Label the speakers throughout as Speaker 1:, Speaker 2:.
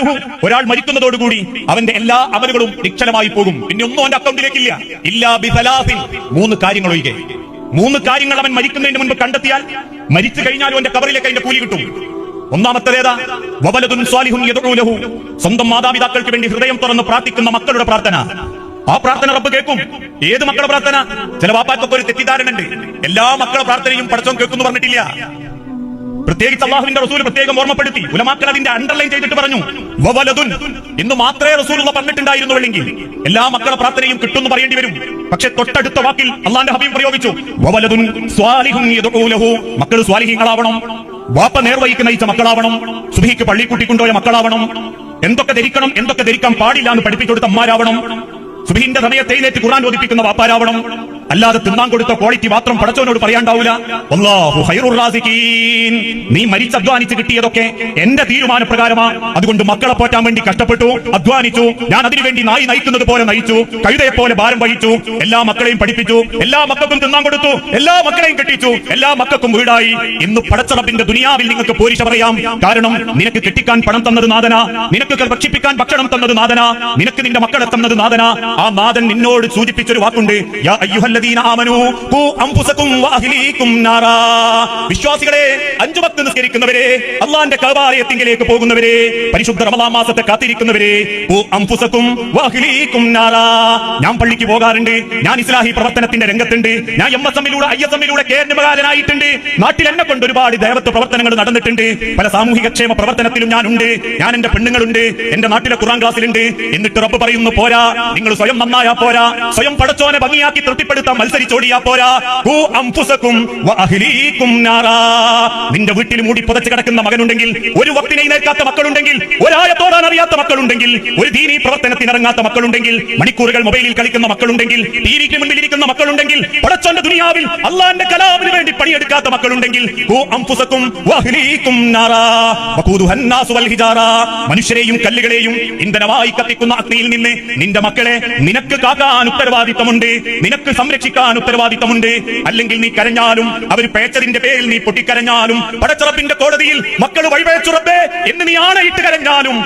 Speaker 1: അമലുഹു ഒരാൾ മരിക്കുന്നതോടുകൂടി അവന്റെ എല്ലാ അമലുകളും നിക്ഷലമായി പോകും. പിന്നെ ഒന്നും അവന്റെ അക്കൗണ്ടിലേക്കില്ല ഇല്ലാ ബിസലാസിൻ മൂന്ന് കാര്യങ്ങൾ ഒഴികെ. മൂന്ന് കാര്യങ്ങൾ അവൻ മരിക്കുന്നതിന് മുൻപ് കണ്ടെത്തിയാൽ മരിച്ചു കഴിഞ്ഞാൽ അവന്റെ കബറിലേക്ക് അതിന്റെ കൂലി കിട്ടും. ഒന്നാമത്തേതാ വവലതുൻ സ്വാലിഹുൻ യദ്ഉ ലഹു. സ്വന്തം മാതാപിതാക്കൾക്ക് വേണ്ടി ഹൃദയം തുറന്ന് പ്രാർത്ഥിക്കുന്ന മക്കളുടെ പ്രാർത്ഥന. ആ പ്രാർത്ഥന റബ്ബ് കേൾക്കും. ഏത് മക്കളുടെ പ്രാർത്ഥന? ചില വാപ്പാക്കൊക്കെ ഒരു തെറ്റിദ്ധാരണ ഉണ്ട്. എല്ലാ മക്കളുടെ പ്രാർത്ഥനയും പഠിച്ചോ കേൾക്കുന്നു പറഞ്ഞിട്ടില്ല. പ്രത്യേകിച്ച് അള്ളാഹുവിന്റെ റസൂൽ പ്രത്യേകം ഓർമ്മപ്പെടുത്തി. ഉലമാക്കൾ അതിന്റെ അണ്ടർലൈൻ ചെയ്തിട്ട് പറഞ്ഞു. വവലതുൻ. എന്ന് മാത്രമേ റസൂലുള്ള പറഞ്ഞിട്ടുണ്ടായിരുന്നുവെങ്കിൽ എല്ലാ മക്കളെ പ്രാർത്ഥനയും കിട്ടുമെന്ന് പറയേണ്ടി വരും. പക്ഷെ തൊട്ടടുത്ത വാക്കിൽ അള്ളാന്റെ ഹബീബ് പ്രയോഗിച്ചു. വവലതുൻ മക്കൾ സ്വാലിഹീങ്ങളാവണം. വാപ്പ നേർവഹിക്ക് നയിച്ച മക്കളാവണം. സുബഹിക്ക് പള്ളി കൂട്ടിക്കൊണ്ടുപോയ മക്കളാവണം. എന്തൊക്കെ ധരിക്കണം എന്തൊക്കെ ധരിക്കാൻ പാടില്ല എന്ന് പഠിപ്പിച്ചു കൊടുത്ത അമ്മാരാവണം. സുബഹിന്റെ സമയത്തെ ഖുർആൻ ഓദിപ്പിക്കുന്ന വാപ്പാരാവണം. അല്ലാതെ തിന്നാൻ കൊടുത്ത ക്വാളിറ്റി മാത്രം പടച്ചവനോട് പറയാണ്ടാവൂല. നീ മരിച്ചധ്വാനിച്ച് കിട്ടിയതൊക്കെ എന്റെ തീരുമാനപ്രകാരമാ അതുകൊണ്ട് മക്കളെ പോറ്റാൻ വേണ്ടി കഷ്ടപ്പെട്ടു അധ്വാനിച്ചു ഞാൻ അതിനുവേണ്ടി നായി നയിക്കുന്നത് പോലെ നയിച്ചു കഴുതയെ പോലെ ഭാരം വഹിച്ചു എല്ലാ മക്കളെയും പഠിപ്പിച്ചു എല്ലാ മക്കൾക്കും തിന്നാൻ കൊടുത്തു എല്ലാ മക്കളെയും കെട്ടിച്ചു എല്ലാ മക്കൾക്കും വീടായി. ഇന്ന് പടച്ചറപ്പിന്റെ ദുനിയാവിൽ നിങ്ങൾക്ക് പോരിശ പറയാം. കാരണം നിനക്ക് കെട്ടിക്കാൻ പണം തന്നത് നാഥന നിനക്ക് ഭക്ഷിപ്പിക്കാൻ ഭക്ഷണം തന്നത് നാഥന നിനക്ക് നിന്റെ മക്കളെ തന്നത് നാഥന. ആ നാഥൻ നിന്നോട് സൂചിപ്പിച്ചൊരു വാക്കുണ്ട് യാ വിശ്വാസികളെ അഞ്ചു പത്ത് നിസ്കരിക്കുന്നവരെ അള്ളാന്റെ കഅബാലയത്തിങ്കിലേക്ക് പോകുന്നവരെ പരിശുദ്ധ റമദാൻ മാസത്തെ കാത്തിരിക്കുന്നവരെ ഞാൻ പള്ളിക്ക് പോകാറുണ്ട് ഞാൻ ഇസ്ലാഹി പ്രവർത്തനത്തിന്റെ രംഗത്തുണ്ട് ഞാൻ എം എസ് എമ്മിലൂടെ ഐ എസ് എമ്മിലൂടെ കേരളകാരനായിട്ടുണ്ട് നാട്ടിൽ എന്നെ കൊണ്ട് ഒരുപാട് ദേവത്വ പ്രവർത്തനങ്ങൾ നടന്നിട്ടുണ്ട് പല സാമൂഹിക ക്ഷേമ പ്രവർത്തനത്തിലും ഞാനുണ്ട് ഞാൻ എന്റെ പെണ്ണുങ്ങളുണ്ട് എന്റെ നാട്ടിലെ ഖുറാൻ ക്ലാസ്സിലുണ്ട് എന്നിട്ട് റബ്ബ് പറയുന്നു പോരാ നിങ്ങൾ സ്വയം നന്നായാ പോരാ സ്വയം പടച്ചോനെ ഭംഗിയാക്കി തൃപ്തിപ്പെടുത്താൻ മത്സരിച്ചോടിയാ പോരാ. നിന്റെ വീട്ടിൽ മൂടി പുതച്ചു കിടക്കുന്ന മകനുണ്ടെങ്കിൽ ഒരു വക്തിനെ നേർക്കാത്ത മക്കളുണ്ടെങ്കിൽ ഒരായത്തോടാൻ അറിയാത്ത മക്കളുണ്ടെങ്കിൽ ഒരു ദീനി പ്രവർത്തനത്തിന് ഇറങ്ങാത്ത മക്കളുണ്ടെങ്കിൽ മണിക്കൂറുകൾ മൊബൈലിൽ കളിക്കുന്ന മക്കളുണ്ടെങ്കിൽ ടിവിക്ക് മുന്നിൽ ഇരിക്കുന്ന മക്കളുണ്ടെങ്കിൽ പടച്ചോന്റെ ദുനിയാവിൽ അള്ളാന്റെ കലാമിന് വേണ്ടി പണിയെടുക്കാത്ത മക്കളുണ്ടെങ്കിൽ മനുഷ്യരെയും കല്ലുകളെയും ഇന്ധനമായി കത്തിക്കുന്ന അഗ്നിയിൽ നിന്ന് നിന്റെ മക്കളെ നിനക്ക് കാക്കാൻ ഉത്തരവാദിത്തമുണ്ട്. നിനക്ക് സംരക്ഷിക്കാൻ ഉത്തരവാദിത്തമുണ്ട്. അല്ലെങ്കിൽ നീ കരഞ്ഞാലും അവർ പേച്ചതിന്റെ പേരിൽ നീ പൊട്ടിക്കരഞ്ഞാലും പടച്ചുറപ്പിന്റെ കോടതിയിൽ മക്കൾ വഴിപേച്ചുറപ്പേ എന്ന് നീ ആണയിട്ട് കരഞ്ഞാലും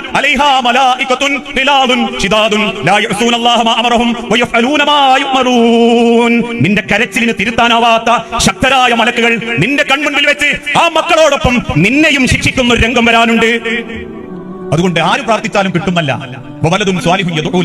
Speaker 1: നിന്റെ കരച്ചിലിന് തിരുത്താനാവാത്ത ശക്തരായ മലക്കുകൾ നിന്റെ കൺമുൻപിൽ വെച്ച് ആ മക്കളോടൊപ്പം നിന്നെയും ശിക്ഷിക്കുന്ന ഒരു രംഗം വരാനുണ്ട്. അതുകൊണ്ട് ആര് പ്രാർത്ഥിച്ചാലും കിട്ടുന്നല്ല. വലതും സ്വാലിഹും യദുഊ